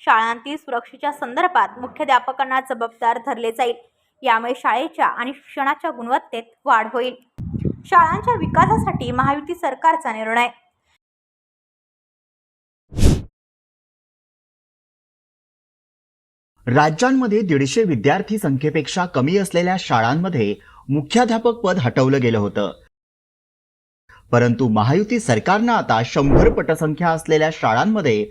शाळांतील सुरक्षेच्या संदर्भात मुख्याध्यापकांना जबाबदार धरले जाईल. यामुळे शाळेच्या आणि शिक्षणाच्या गुणवत्तेत वाढ होईल. शाळांच्या विकासासाठी महायुती सरकारचा निर्णय राज्यांमध्ये दीडशे विद्यार्थी संख्येपेक्षा कमी असलेल्या शाळांमध्ये मुख्याध्यापक पद हटवलं गेलं होतं. परंतु महायुती सरकारनं आता शंभर पटसंख्या असलेल्या शाळांमध्ये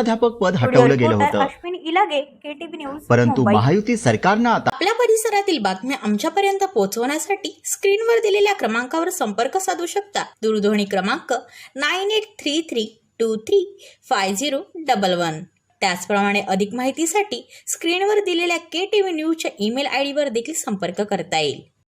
मुख्याध्यापक पद हटवलं गेलं होतं. अश्विन इलागे केटीव्ही न्यूज परंतु मुंबई. महायुती सरकारनं आता आपल्या परिसरातील बातम्या आमच्यापर्यंत पोहोचवण्यासाठी स्क्रीनवर दिलेल्या क्रमांकावर संपर्क साधू शकता. दूरध्वनी क्रमांक nine eight three three two three five zero double one त्याचप्रमाणे अधिक माहितीसाठी स्क्रीनवर दिलेल्या के टी व्ही न्यूजच्या ईमेल आय डीवर देखील संपर्क करता येईल.